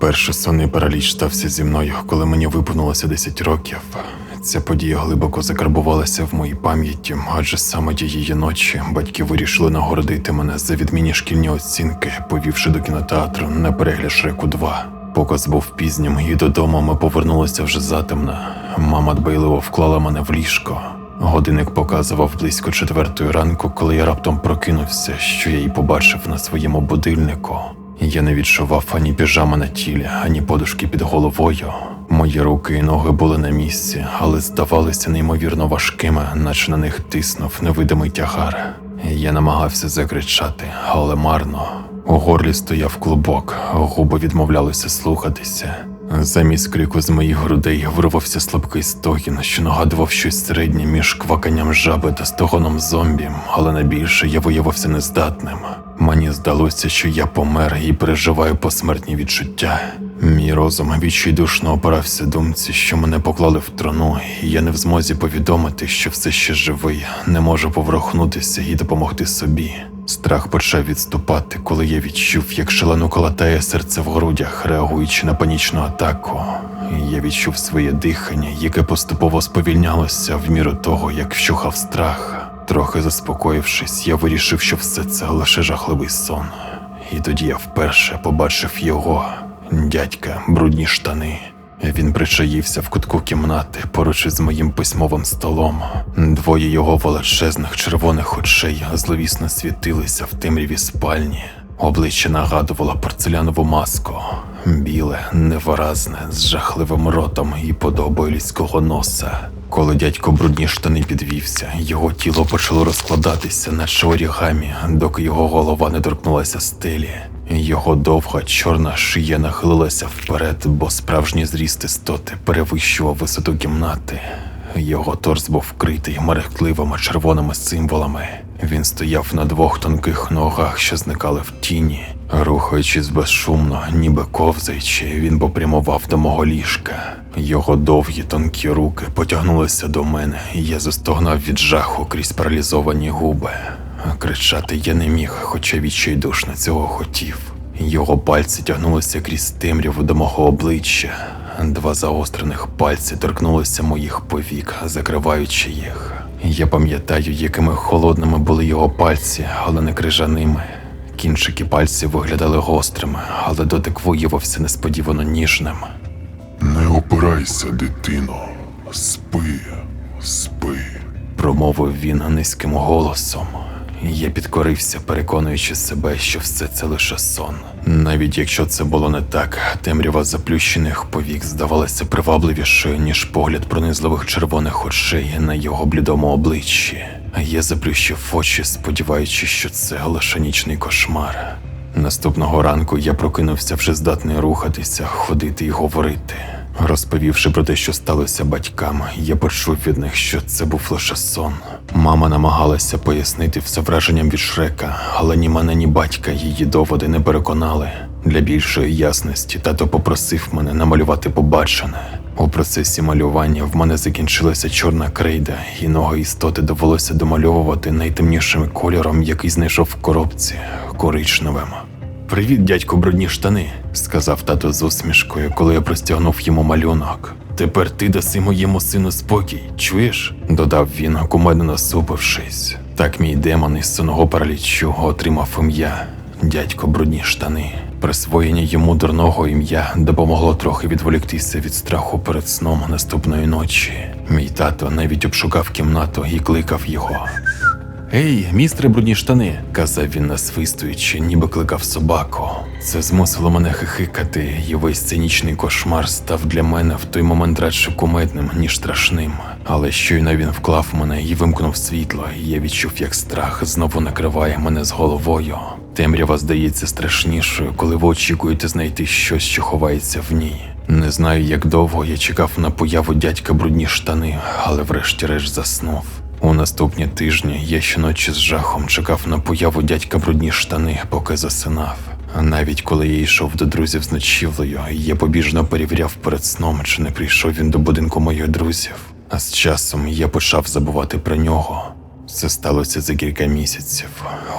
Перший сонний параліч стався зі мною, коли мені виповнилося 10 років. Ця подія глибоко закарбувалася в моїй пам'яті, адже саме тієї ночі батьки вирішили нагородити мене за відмінні шкільні оцінки, повівши до кінотеатру на перегляд Шреку 2. Показ був пізнім, і додому ми повернулися вже затемно. Мама дбайливо вклала мене в ліжко. Годинник показував близько четвертої ранку, коли я раптом прокинувся, що я й побачив на своєму будильнику. Я не відчував ані піжами на тілі, ані подушки під головою. Мої руки і ноги були на місці, але здавалися неймовірно важкими, наче на них тиснув невидимий тягар. Я намагався закричати, але марно. У горлі стояв клубок, губи відмовлялися слухатися. Замість крику з моїх грудей вирвався слабкий стогін, що нагадував щось середнє між кваканням жаби та стогоном зомбі, але найбільше я виявився нездатним. Мені здалося, що я помер і переживаю посмертні відчуття. Мій розум відчайдушно опирався думці, що мене поклали в трону, і я не в змозі повідомити, що все ще живий, не можу поворухнутися і допомогти собі. Страх почав відступати, коли я відчув, як шалену колотає серце в грудях, реагуючи на панічну атаку. Я відчув своє дихання, яке поступово сповільнялося в міру того, як вщухав страх. Трохи заспокоївшись, я вирішив, що все це лише жахливий сон. І тоді я вперше побачив його, дядька, брудні штани. Він причаївся в кутку кімнати поруч із моїм письмовим столом. Двоє його величезних червоних очей зловісно світилися в темряві спальні. Обличчя нагадувало порцелянову маску, біле, невиразне, з жахливим ротом і подобою людського носа. Коли дядько брудні штани підвівся, його тіло почало розкладатися, наче орігамі, доки його голова не торкнулася стелі. Його довга чорна шия нахилилася вперед, бо справжній зріст істоти перевищував висоту кімнати. Його торс був вкритий мерехтливими червоними символами. Він стояв на двох тонких ногах, що зникали в тіні. Рухаючись безшумно, ніби ковзаючи, він попрямував до мого ліжка. Його довгі тонкі руки потягнулися до мене, і я застогнав від жаху крізь паралізовані губи. Кричати я не міг, хоча відчайдушно цього хотів. Його пальці тягнулися крізь темряву до мого обличчя. Два заострених пальці торкнулися моїх повік, закриваючи їх. Я пам'ятаю, якими холодними були його пальці, але не крижаними. Кінчики пальців виглядали гострими, але дотик виявився несподівано ніжним. Не опирайся, дитино. Спи, спи. Промовив він низьким голосом. Я підкорився, переконуючи себе, що все це лише сон. Навіть якщо це було не так, темрява заплющених повік здавалася привабливішою, ніж погляд пронизливих червоних очей на його блідому обличчі. Я заплющив очі, сподіваючись, що це лише нічний кошмар. Наступного ранку я прокинувся вже здатний рухатися, ходити і говорити. Розповівши про те, що сталося батькам, я почув від них, що це був лише сон. Мама намагалася пояснити все враженням від Шрека, але ні мене, ні батька її доводи не переконали. Для більшої ясності тато попросив мене намалювати побачене. У процесі малювання в мене закінчилася чорна крейда, і ноги істоти довелося домальовувати найтемнішим кольором, який знайшов в коробці коричневим. Привіт, дядько, брудні штани, сказав тато з усмішкою, коли я простягнув йому малюнок. Тепер ти даси моєму сину спокій, чуєш? додав він, кумедно насупившись. Так мій демон із сонного паралічу отримав ім'я дядько брудні штани. Присвоєння йому дурного ім'я допомогло трохи відволіктися від страху перед сном наступної ночі. Мій тато навіть обшукав кімнату і кликав його. Ей, містре брудні штани, казав він насвистуючи, ніби кликав собаку. Це змусило мене хихикати, і весь цинічний кошмар став для мене в той момент радше кумедним, ніж страшним. Але щойно він вклав мене і вимкнув світло, і я відчув, як страх знову накриває мене з головою. Темрява здається страшнішою, коли ви очікуєте знайти щось, що ховається в ній. Не знаю, як довго я чекав на появу дядька брудні штани, але врешті-решт заснув. У наступні тижні я щоночі з жахом чекав на появу дядька брудні штани, поки засинав. Навіть коли я йшов до друзів з ночівлею, я побіжно перевіряв перед сном, чи не прийшов він до будинку моїх друзів. А з часом я почав забувати про нього. Це сталося за кілька місяців.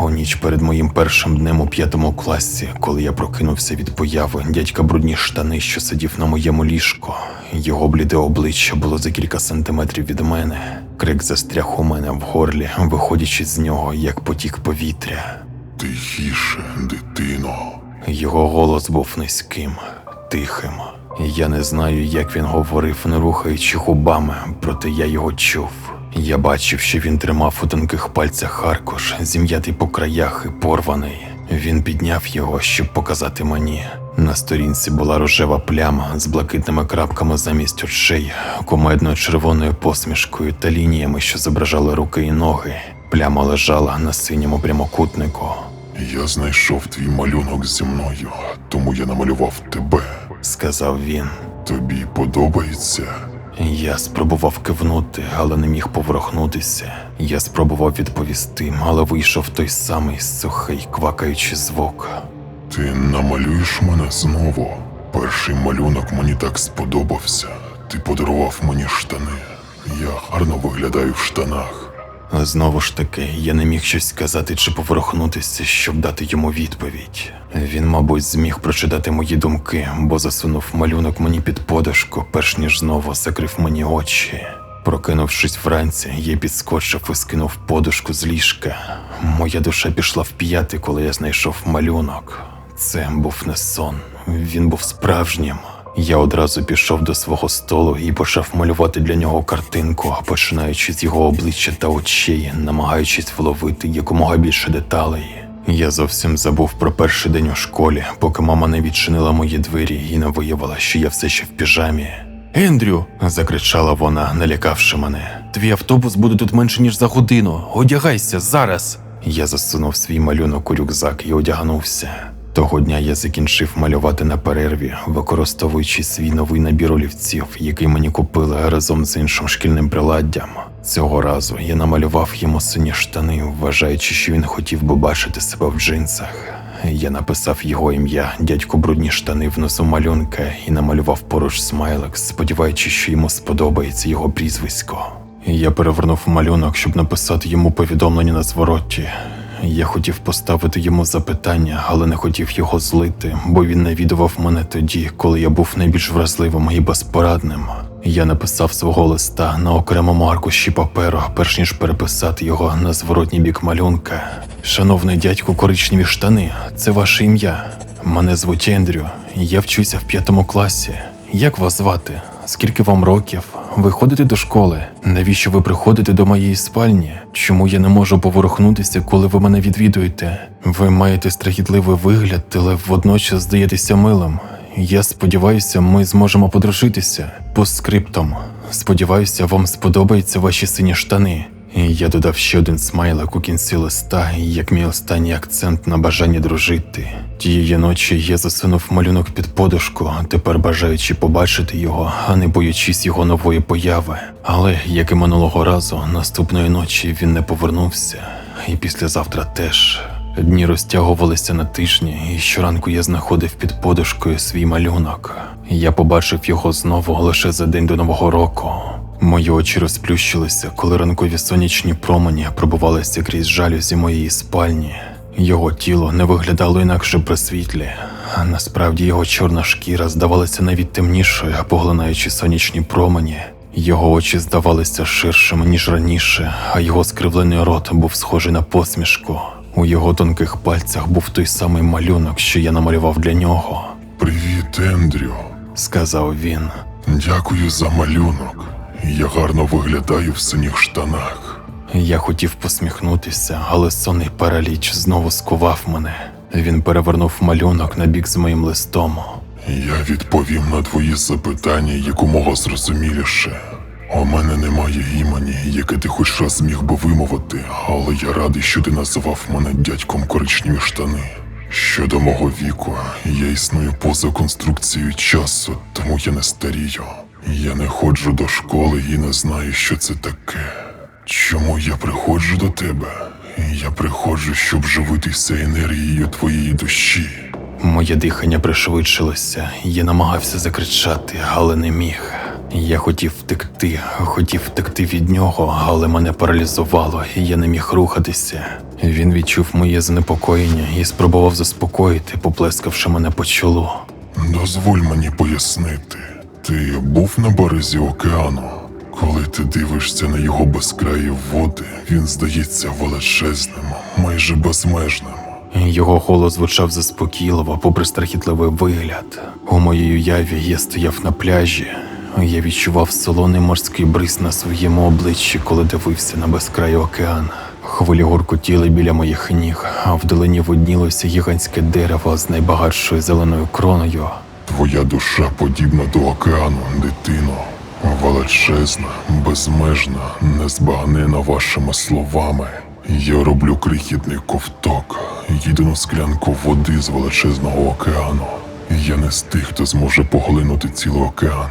У ніч перед моїм першим днем у п'ятому класі, коли я прокинувся від появи дядька брудні штани, що сидів на моєму ліжку. Його бліде обличчя було за кілька сантиметрів від мене. Крик застряг у мене в горлі, виходячи з нього, як потік повітря. Тихіше, дитино. Його голос був низьким, тихим. Я не знаю, як він говорив, не рухаючи губами, проте я його чув. Я бачив, що він тримав у тонких пальцях аркуш, зім'ятий по краях і порваний. Він підняв його, щоб показати мені. На сторінці була рожева пляма з блакитними крапками замість очей, кумедною червоною посмішкою та лініями, що зображали руки і ноги. Пляма лежала на синьому прямокутнику. Я знайшов твій малюнок зі мною, тому я намалював тебе. сказав він. Тобі подобається? Я спробував кивнути, але не міг поворухнутися. Я спробував відповісти, але вийшов той самий сухий квакаючий звук. Ти намалюєш мене знову. Перший малюнок мені так сподобався. Ти подарував мені штани. Я гарно виглядаю в штанах. Знову ж таки, я не міг щось сказати чи поворухнутися, щоб дати йому відповідь. Він, мабуть, зміг прочитати мої думки, бо засунув малюнок мені під подушку, перш ніж знову закрив мені очі. Прокинувшись вранці, я підскочив і скинув подушку з ліжка. Моя душа пішла в п'яти, коли я знайшов малюнок. Це був не сон, він був справжнім. Я одразу пішов до свого столу і почав малювати для нього картинку, починаючи з його обличчя та очей, намагаючись вловити якомога більше деталей. Я зовсім забув про перший день у школі, поки мама не відчинила мої двері і не виявила, що я все ще в піжамі. Ендрю. закричала вона, налякавши мене. Твій автобус буде тут менше ніж за годину. Одягайся зараз. Я засунув свій малюнок у рюкзак і одягнувся. Того дня я закінчив малювати на перерві, використовуючи свій новий набір олівців, який мені купили разом з іншим шкільним приладдям. Цього разу я намалював йому сині штани, вважаючи, що він хотів би бачити себе в джинсах. Я написав його ім'я, дядько брудні штани в носу малюнка і намалював поруч смайлик, сподіваючись, що йому сподобається його прізвисько. Я перевернув малюнок, щоб написати йому повідомлення на звороті. Я хотів поставити йому запитання, але не хотів його злити, бо він навідував мене тоді, коли я був найбільш вразливим і безпорадним. Я написав свого листа на окремому аркуші паперу, перш ніж переписати його на зворотній бік малюнка. Шановний дядьку коричневі штани, це ваше ім'я. Мене звуть Ендрю. Я вчуся в п'ятому класі. Як вас звати? Скільки вам років? Ви ходите до школи? Навіщо ви приходите до моєї спальні? Чому я не можу поворухнутися, коли ви мене відвідуєте? Ви маєте страхітливий вигляд, але водночас здаєтеся милим. Я сподіваюся, ми зможемо подружитися по скриптам. Сподіваюся, вам сподобаються ваші сині штани. Я додав ще один смайлик у кінці листа, як мій останній акцент на бажанні дружити. Тієї ночі я засунув малюнок під подушку, тепер бажаючи побачити його, а не боячись його нової появи. Але, як і минулого разу, наступної ночі він не повернувся, і післязавтра теж. Дні розтягувалися на тижні, і щоранку я знаходив під подушкою свій малюнок. Я побачив його знову лише за день до Нового року. Мої очі розплющилися, коли ранкові сонячні промені пробувалися крізь жалюзі моєї спальні. Його тіло не виглядало інакше при світлі, а насправді його чорна шкіра здавалася навіть темнішою, поглинаючи сонячні промені. Його очі здавалися ширшими, ніж раніше, а його скривлений рот був схожий на посмішку. У його тонких пальцях був той самий малюнок, що я намалював для нього, Привіт, Ендрю. сказав він. Дякую за малюнок. Я гарно виглядаю в синіх штанах. Я хотів посміхнутися, але сонний параліч знову скував мене. Він перевернув малюнок на бік з моїм листом. Я відповім на твої запитання якомога зрозуміліше. У мене немає імені, яке ти хоч раз міг би вимовити, але я радий, що ти називав мене дядьком коричневі штани. Щодо мого віку, я існую поза конструкцією часу, тому я не старію. Я не ходжу до школи і не знаю, що це таке. Чому я приходжу до тебе? Я приходжу, щоб живитися енергією твоєї душі. Моє дихання пришвидшилося, я намагався закричати, але не міг. Я хотів втекти, хотів втекти від нього, але мене паралізувало, і я не міг рухатися. Він відчув моє занепокоєння і спробував заспокоїти, поплескавши мене по чолу. Дозволь мені пояснити. Ти був на березі океану. Коли ти дивишся на його безкраї води, він здається величезним, майже безмежним. Його голос звучав заспокійливо, попри страхітливий вигляд. У моїй уяві я стояв на пляжі. Я відчував солоний морський бриз на своєму обличчі, коли дивився на безкрай океан. Хвилі гуркотіли біля моїх ніг, а вдалині виднілося гігантське дерево з найбагатшою зеленою кроною. Твоя душа подібна до океану, дитино. Величезна, безмежна, незбагнена вашими словами. Я роблю крихітний ковток, єдину склянку води з величезного океану. Я не з тих, хто зможе поглинути цілий океан.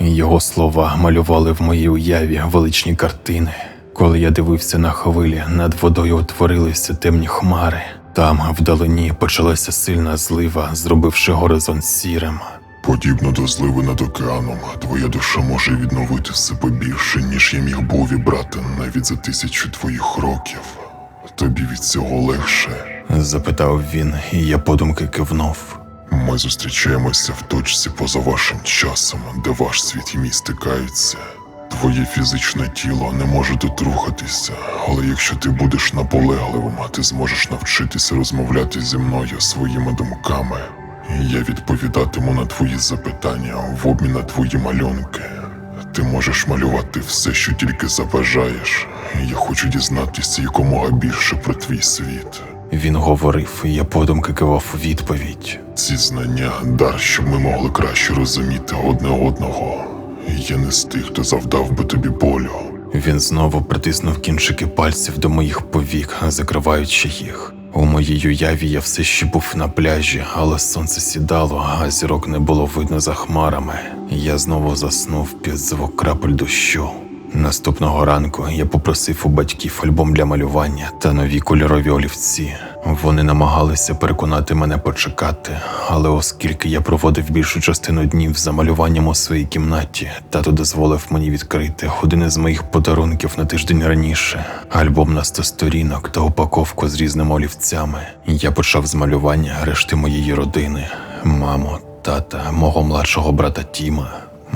Його слова малювали в моїй уяві величні картини. Коли я дивився на хвилі, над водою утворилися темні хмари. Там, вдалині, почалася сильна злива, зробивши горизонт сірим. Подібно до зливи над океаном, твоя душа може відновити себе більше, ніж я міг би увібрати навіть за тисячу твоїх років. Тобі від цього легше. Запитав він, і я подумки кивнув. Ми зустрічаємося в точці поза вашим часом, де ваш світ і мій стикаються. Твоє фізичне тіло не може тут рухатися, але якщо ти будеш наполегливим, ти зможеш навчитися розмовляти зі мною своїми думками. Я відповідатиму на твої запитання в обмін на твої малюнки. Ти можеш малювати все, що тільки забажаєш. Я хочу дізнатися якомога більше про твій світ. Він говорив, і я подумки кивав у відповідь. Ці знання дар, щоб ми могли краще розуміти одне одного. Я не з тих, хто завдав би тобі болю. Він знову притиснув кінчики пальців до моїх повік, закриваючи їх. У моїй уяві я все ще був на пляжі, але сонце сідало, а зірок не було видно за хмарами. Я знову заснув під звук крапель дощу. Наступного ранку я попросив у батьків альбом для малювання та нові кольорові олівці. Вони намагалися переконати мене почекати, але оскільки я проводив більшу частину днів за малюванням у своїй кімнаті, тато дозволив мені відкрити один із моїх подарунків на тиждень раніше альбом на 100 сторінок та упаковку з різними олівцями. Я почав з малювання решти моєї родини: маму, тата, мого младшого брата Тіма.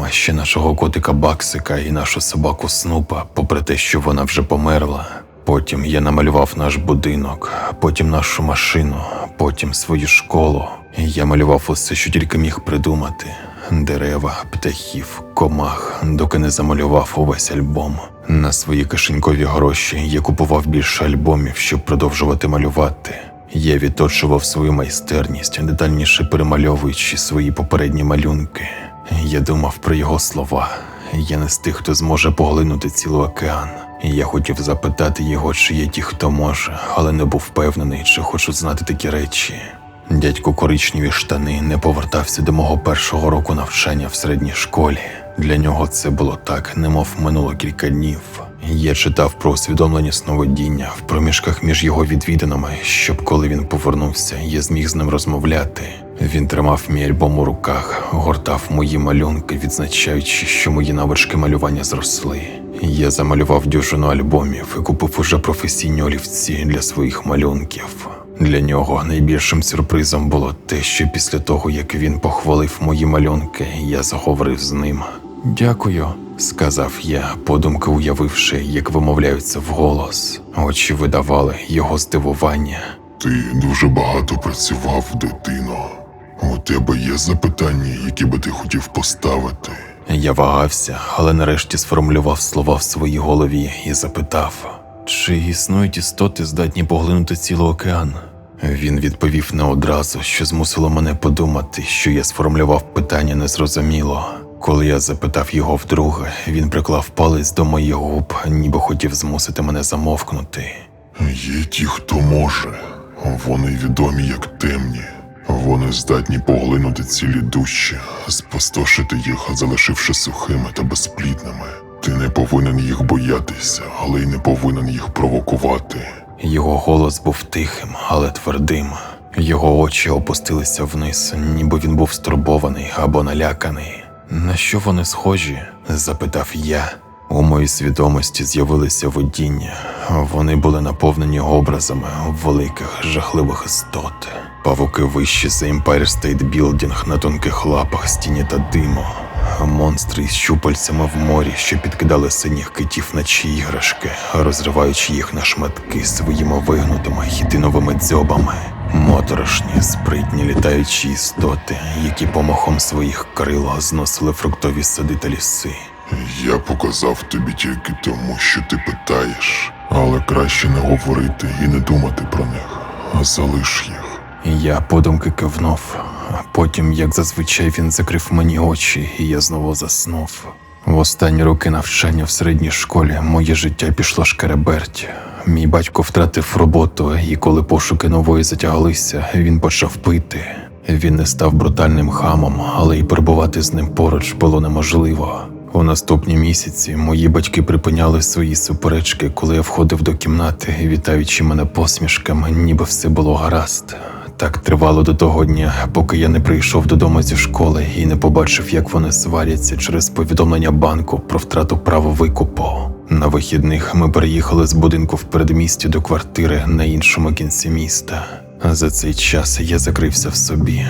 А ще нашого котика Баксика і нашу собаку Снупа, попри те, що вона вже померла. Потім я намалював наш будинок, потім нашу машину, потім свою школу. Я малював усе, що тільки міг придумати: дерева, птахів, комах, доки не замалював увесь альбом. На свої кишенькові гроші я купував більше альбомів, щоб продовжувати малювати. Я відточував свою майстерність, детальніше перемальовуючи свої попередні малюнки. Я думав про його слова. Я не з тих, хто зможе поглинути цілий океан. Я хотів запитати його, чи є ті, хто може, але не був впевнений, чи хочу знати такі речі. Дядько коричневі штани не повертався до мого першого року навчання в середній школі. Для нього це було так, немов минуло кілька днів. Я читав про усвідомлення сновидіння в проміжках між його відвідинами, щоб коли він повернувся, я зміг з ним розмовляти. Він тримав мій альбом у руках, гортав мої малюнки, відзначаючи, що мої навички малювання зросли. Я замалював дюжину альбомів і купив уже професійні олівці для своїх малюнків. Для нього найбільшим сюрпризом було те, що після того, як він похвалив мої малюнки, я заговорив з ним. Дякую, сказав я, подумки уявивши, як вимовляються вголос. Очі видавали його здивування. Ти дуже багато працював, дитино. У тебе є запитання, які би ти хотів поставити. Я вагався, але нарешті сформулював слова в своїй голові і запитав: чи існують істоти, здатні поглинути цілий океан? Він відповів не одразу, що змусило мене подумати, що я сформулював питання незрозуміло. Коли я запитав його вдруге, він приклав палець до моїх губ, ніби хотів змусити мене замовкнути. Є ті, хто може. Вони відомі як темні. Вони здатні поглинути цілі душі, спустошити їх, залишивши сухими та безплідними. Ти не повинен їх боятися, але й не повинен їх провокувати. Його голос був тихим, але твердим. Його очі опустилися вниз, ніби він був стурбований або наляканий. На що вони схожі? запитав я. У моїй свідомості з'явилися видіння. Вони були наповнені образами великих жахливих істот. Павуки вищі за Empire State Building на тонких лапах стіні та диму. Монстри із щупальцями в морі, що підкидали синіх китів наче іграшки, розриваючи їх на шматки своїми вигнутими хітиновими дзьобами. Моторошні, спритні літаючі істоти, які помахом своїх крил зносили фруктові сади та ліси. Я показав тобі тільки тому, що ти питаєш, але краще не говорити і не думати про них. а Залиш їх. Я подумки кивнув. а Потім, як зазвичай, він закрив мені очі, і я знову заснув. В останні роки навчання в середній школі моє життя пішло шкереберть. Мій батько втратив роботу, і коли пошуки нової затяглися, він почав пити. Він не став брутальним хамом, але й перебувати з ним поруч було неможливо. У наступні місяці мої батьки припиняли свої суперечки, коли я входив до кімнати, вітаючи мене посмішками, ніби все було гаразд. Так тривало до того дня, поки я не прийшов додому зі школи і не побачив, як вони сваряться через повідомлення банку про втрату права викупу. На вихідних ми переїхали з будинку в передмісті до квартири на іншому кінці міста. За цей час я закрився в собі.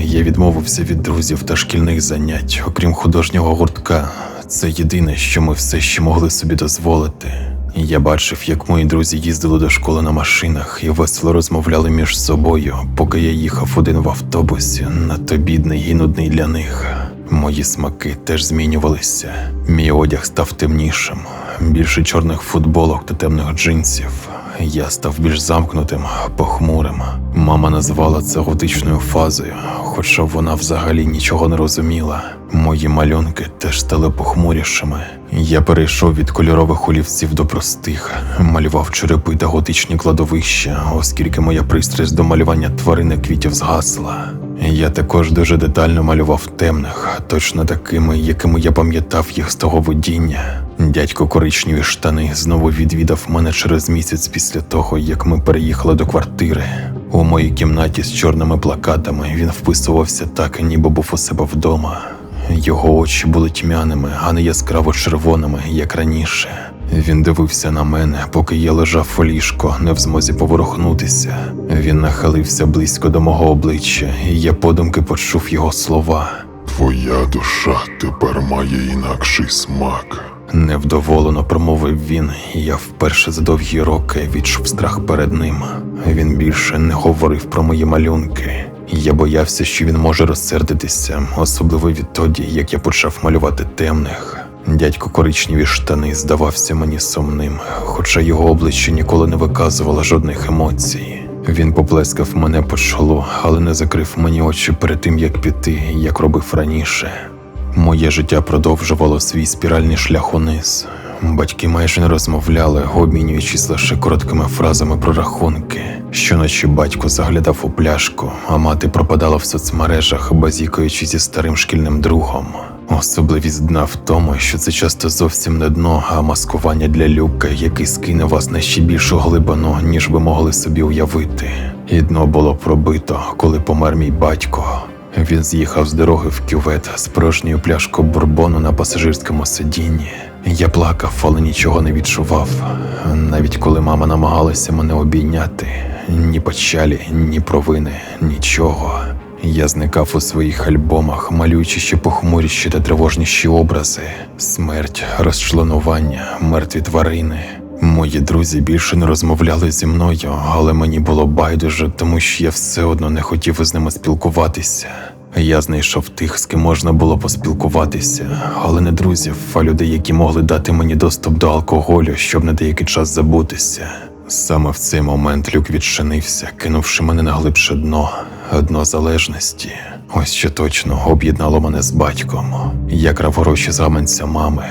Я відмовився від друзів та шкільних занять, окрім художнього гуртка. Це єдине, що ми все ще могли собі дозволити. Я бачив, як мої друзі їздили до школи на машинах і весело розмовляли між собою, поки я їхав один в автобусі, надто бідний і нудний для них. Мої смаки теж змінювалися. Мій одяг став темнішим, більше чорних футболок та темних джинсів. Я став більш замкнутим, похмурим. Мама назвала це готичною фазою, хоча вона взагалі нічого не розуміла. Мої малюнки теж стали похмурішими. Я перейшов від кольорових олівців до простих, малював черепи та готичні кладовища, оскільки моя пристрасть до малювання тварини квітів згасла. Я також дуже детально малював темних, точно такими, якими я пам'ятав їх з того видіння. Дядько коричневі штани знову відвідав мене через місяць після того, як ми переїхали до квартири. У моїй кімнаті з чорними плакатами він вписувався так, ніби був у себе вдома. Його очі були тьмяними, а не яскраво червоними, як раніше. Він дивився на мене, поки я лежав у ліжко, не в змозі поворухнутися. Він нахилився близько до мого обличчя, і я подумки почув його слова. Твоя душа тепер має інакший смак. Невдоволено промовив він, і я вперше за довгі роки відчув страх перед ним. Він більше не говорив про мої малюнки. Я боявся, що він може розсердитися, особливо відтоді, як я почав малювати темних. Дядько коричневі штани здавався мені сумним, хоча його обличчя ніколи не виказувало жодних емоцій. Він поплескав мене по чолу, але не закрив мені очі перед тим, як піти, як робив раніше. Моє життя продовжувало свій спіральний шлях униз. Батьки майже не розмовляли, обмінюючись лише короткими фразами про рахунки. Щоночі батько заглядав у пляшку, а мати пропадала в соцмережах, базікаючи зі старим шкільним другом. Особливість дна в тому, що це часто зовсім не дно, а маскування для люка, який скине вас на ще більшу глибину, ніж ви могли собі уявити. І дно було пробито, коли помер мій батько. Він з'їхав з дороги в кювет з порожньою пляшкою бурбону на пасажирському сидінні. Я плакав, але нічого не відчував. Навіть коли мама намагалася мене обійняти, ні печалі, ні провини, нічого. Я зникав у своїх альбомах, малюючи ще похмуріші та тривожніші образи: смерть, розчленування, мертві тварини. Мої друзі більше не розмовляли зі мною, але мені було байдуже, тому що я все одно не хотів із ними спілкуватися. Я знайшов тих, з ким можна було поспілкуватися, але не друзів, а людей, які могли дати мені доступ до алкоголю, щоб на деякий час забутися. Саме в цей момент люк відчинився, кинувши мене на глибше дно, дно залежності. Ось що точно об'єднало мене з батьком. Я крав гроші мами.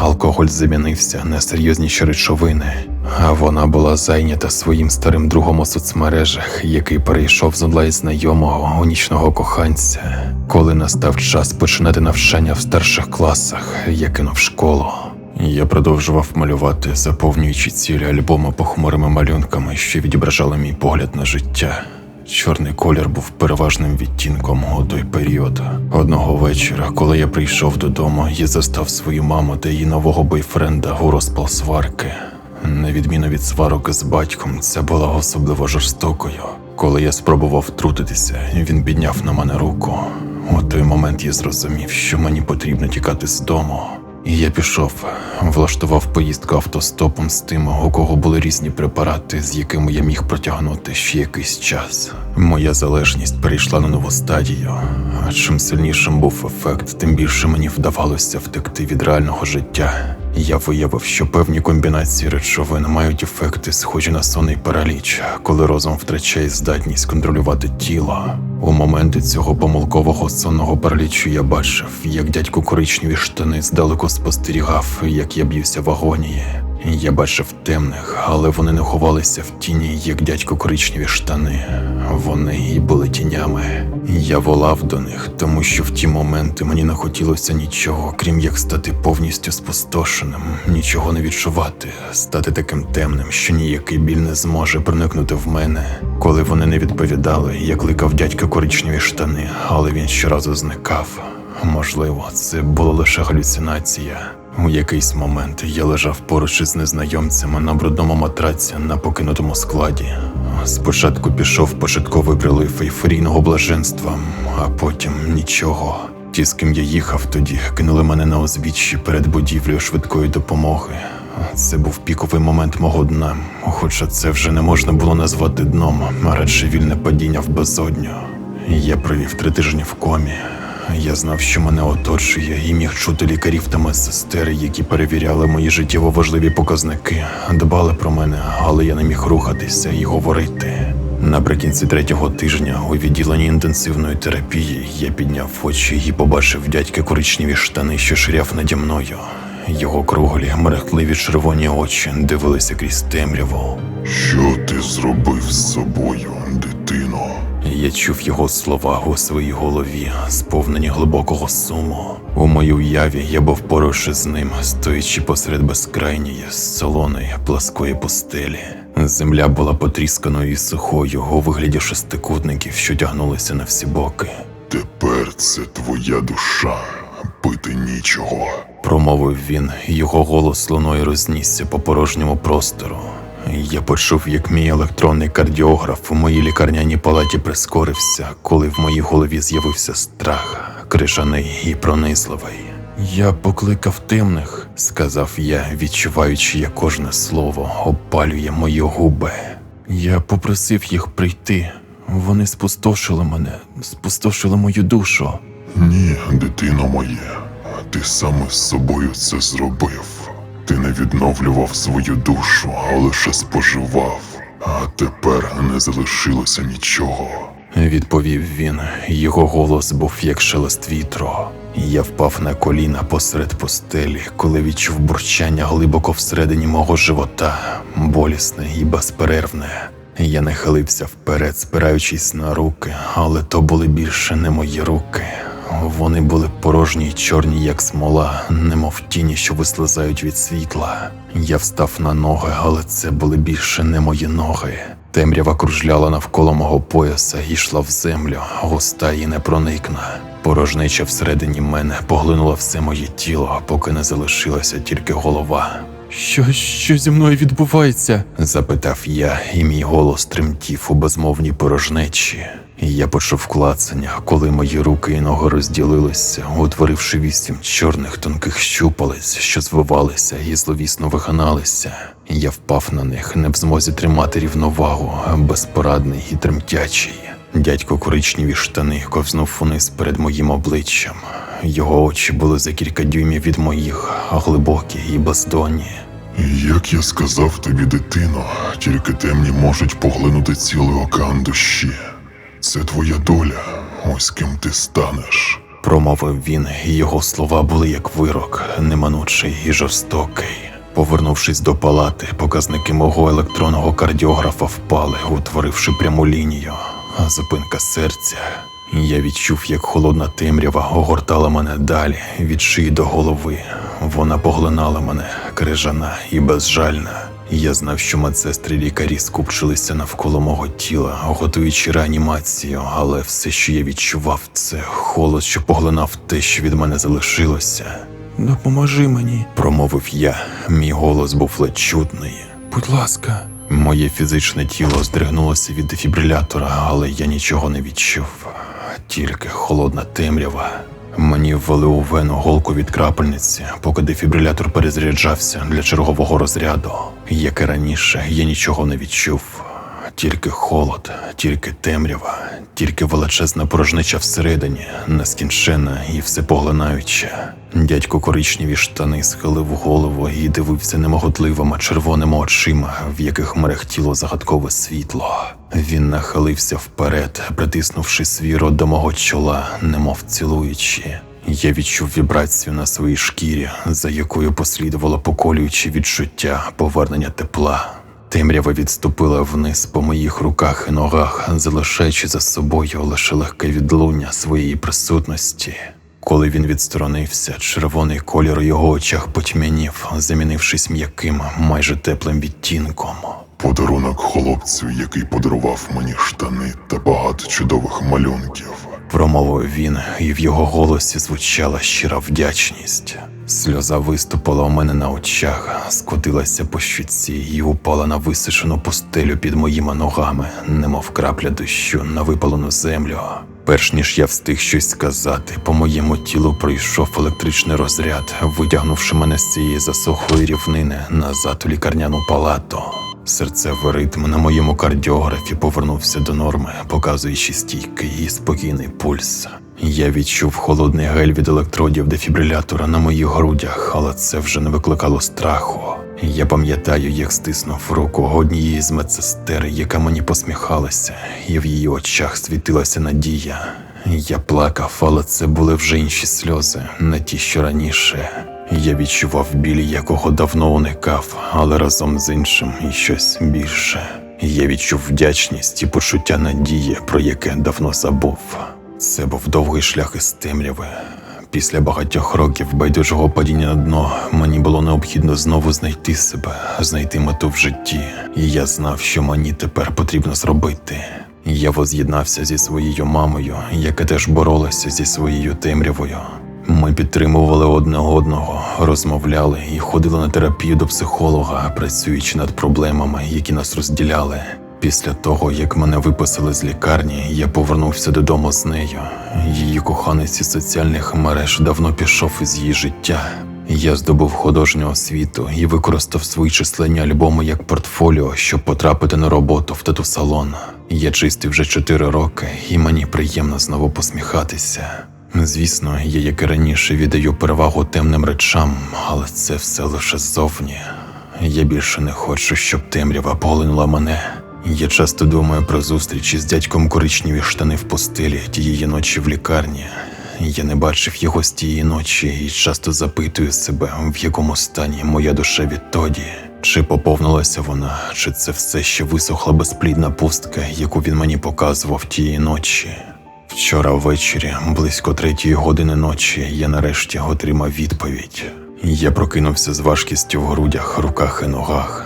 Алкоголь замінився на серйозніші речовини, а вона була зайнята своїм старим другом у соцмережах, який перейшов з онлайн знайомого у нічного коханця. Коли настав час починати навчання в старших класах, я кинув школу. Я продовжував малювати, заповнюючи цілі альбоми похмурими малюнками, що відображали мій погляд на життя. Чорний колір був переважним відтінком у той період. Одного вечора, коли я прийшов додому, я застав свою маму та її нового бойфренда у розпал сварки. На відміну від сварок з батьком, це була особливо жорстокою. Коли я спробував втрутитися, він підняв на мене руку. У той момент я зрозумів, що мені потрібно тікати з дому. І я пішов, влаштував поїздку автостопом з тим, у кого були різні препарати, з якими я міг протягнути ще якийсь час. Моя залежність перейшла на нову стадію. А чим сильнішим був ефект, тим більше мені вдавалося втекти від реального життя. Я виявив, що певні комбінації речовин мають ефекти, схожі на сонний параліч, коли розум втрачає здатність контролювати тіло. У моменти цього помилкового сонного паралічу я бачив, як дядько коричневі штани здалеку спостерігав, як я б'юся в агонії. Я бачив темних, але вони не ховалися в тіні, як дядько коричневі штани. Вони і були тінями. Я волав до них, тому що в ті моменти мені не хотілося нічого, крім як стати повністю спустошеним, нічого не відчувати, стати таким темним, що ніякий біль не зможе проникнути в мене. Коли вони не відповідали, я кликав дядька коричневі штани, але він щоразу зникав. Можливо, це була лише галюцинація. У якийсь момент я лежав поруч із незнайомцями на брудному матраці на покинутому складі. Спочатку пішов початковий прилив ейфорійного блаженства, а потім нічого. Ті, з ким я їхав тоді, кинули мене на узбіччі перед будівлею швидкої допомоги. Це був піковий момент мого дна, хоча це вже не можна було назвати дном, а радше вільне падіння в безодню. Я провів три тижні в комі. Я знав, що мене оточує, і міг чути лікарів та медсестер, які перевіряли мої життєво важливі показники, дбали про мене, але я не міг рухатися і говорити. Наприкінці третього тижня у відділенні інтенсивної терапії я підняв очі і побачив дядька коричневі штани, що ширяв наді мною. Його круглі, мерехтливі червоні очі дивилися крізь темряву. Що ти зробив з собою, дитино? Я чув його слова у своїй голові, сповнені глибокого суму. У моїй уяві я був поруч із ним, стоячи посеред безкрайньої, солоної, пласкої пустелі. Земля була потрісканою і сухою у вигляді шестикутників, що тягнулися на всі боки. Тепер це твоя душа. Пити нічого. Промовив він, його голос луною рознісся по порожньому простору. Я почув, як мій електронний кардіограф у моїй лікарняній палаті прискорився, коли в моїй голові з'явився страх, крижаний і пронизливий. Я покликав темних, сказав я, відчуваючи, як кожне слово опалює мої губи. Я попросив їх прийти. Вони спустошили мене, спустошили мою душу. Ні, дитино моє, ти саме з собою це зробив. Ти не відновлював свою душу, а лише споживав. А тепер не залишилося нічого. Відповів він, його голос був як шелест вітру. Я впав на коліна посеред постелі, коли відчув бурчання глибоко всередині мого живота, болісне і безперервне. Я нахилився вперед, спираючись на руки, але то були більше не мої руки. Вони були порожні й чорні, як смола, немов тіні, що вислизають від світла. Я встав на ноги, але це були більше не мої ноги. Темрява кружляла навколо мого пояса і йшла в землю, густа і непроникна. Порожнеча всередині мене поглинула все моє тіло, поки не залишилася тільки голова. Що, що зі мною відбувається? запитав я, і мій голос тремтів у безмовній порожнечі. Я почув клацання, коли мої руки і ноги розділилися, утворивши вісім чорних тонких щупалець, що звивалися і зловісно вигиналися. Я впав на них, не в змозі тримати рівновагу, безпорадний і тремтячий. Дядько коричневі штани ковзнув униз перед моїм обличчям. Його очі були за кілька дюймів від моїх, глибокі і бездонні. Як я сказав тобі, дитино, тільки темні можуть поглинути цілий океан душі. Це твоя доля, ось ким ти станеш. Промовив він, і його слова були як вирок, неминучий і жорстокий. Повернувшись до палати, показники мого електронного кардіографа впали, утворивши пряму лінію. Зупинка серця. Я відчув, як холодна темрява огортала мене далі від шиї до голови. Вона поглинала мене, крижана і безжальна. Я знав, що медсестри лікарі скупчилися навколо мого тіла, готуючи реанімацію, але все, що я відчував, це холод, що поглинав те, що від мене залишилося. Допоможи мені, промовив я. Мій голос був ледь чутний. Будь ласка. Моє фізичне тіло здригнулося від дефібрилятора, але я нічого не відчув, тільки холодна темрява. Мені ввели у вену голку від крапельниці, поки дефібрилятор перезаряджався для чергового розряду. Як і раніше, я нічого не відчув. Тільки холод, тільки темрява, тільки величезна порожнича всередині, нескінченна і всепоглинаюча. Дядько коричневі штани схилив голову і дивився немоготливими червоними очима, в яких мерехтіло загадкове світло. Він нахилився вперед, притиснувши свій рот до мого чола, немов цілуючи. Я відчув вібрацію на своїй шкірі, за якою послідувало поколююче відчуття повернення тепла. Темрява відступила вниз по моїх руках і ногах, залишаючи за собою лише легке відлуння своєї присутності. Коли він відсторонився, червоний колір у його очах потьмянів, замінившись м'яким, майже теплим відтінком. Подарунок хлопцю, який подарував мені штани та багато чудових малюнків. Промовив він, і в його голосі звучала щира вдячність. Сльоза виступила у мене на очах, скотилася по щуці і упала на висушену пустелю під моїми ногами, немов крапля дощу на випалену землю. Перш ніж я встиг щось сказати, по моєму тілу пройшов електричний розряд, витягнувши мене з цієї засохлої рівнини назад у лікарняну палату. Серцевий ритм на моєму кардіографі повернувся до норми, показуючи стійкий і спокійний пульс. Я відчув холодний гель від електродів дефібрилятора на моїх грудях, але це вже не викликало страху. Я пам'ятаю, як стиснув руку однієї з медсестер, яка мені посміхалася, і в її очах світилася надія. Я плакав, але це були вже інші сльози, не ті, що раніше. Я відчував біль, якого давно уникав, але разом з іншим і щось більше. Я відчув вдячність і почуття надії, про яке давно забув. Це був довгий шлях із темряви. Після багатьох років байдужого падіння на дно мені було необхідно знову знайти себе, знайти мету в житті, і я знав, що мені тепер потрібно зробити. Я воз'єднався зі своєю мамою, яка теж боролася зі своєю темрявою. Ми підтримували одне одного, розмовляли і ходили на терапію до психолога, працюючи над проблемами, які нас розділяли. Після того, як мене виписали з лікарні, я повернувся додому з нею. Її коханець із соціальних мереж давно пішов із її життя. Я здобув художню освіту і використав свої численні альбоми як портфоліо, щоб потрапити на роботу в тату-салон. Я чистив вже чотири роки, і мені приємно знову посміхатися. Звісно, я, як і раніше, віддаю перевагу темним речам, але це все лише ззовні. Я більше не хочу, щоб темрява поглинула мене. Я часто думаю про зустрічі з дядьком коричневі штани в постелі тієї ночі в лікарні. Я не бачив його з тієї ночі і часто запитую себе, в якому стані моя душа відтоді. Чи поповнилася вона, чи це все ще висохла безплідна пустка, яку він мені показував тієї ночі. Вчора ввечері, близько третьої години ночі, я нарешті отримав відповідь. Я прокинувся з важкістю в грудях, руках і ногах.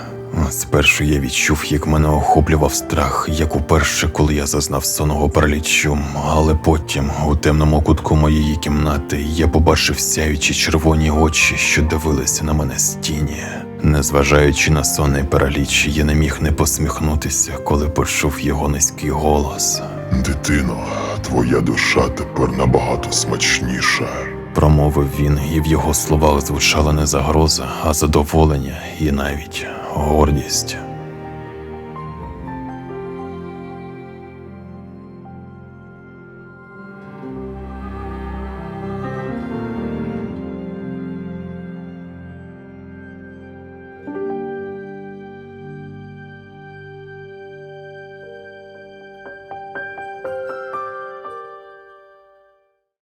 Спершу я відчув, як мене охоплював страх, як уперше, коли я зазнав сонного паралічу, але потім, у темному кутку моєї кімнати, я побачив сяючі червоні очі, що дивилися на мене з тіні. Незважаючи на сонний параліч, я не міг не посміхнутися, коли почув його низький голос. Дитино, твоя душа тепер набагато смачніша. Промовив він, і в його словах звучала не загроза, а задоволення і навіть гордість.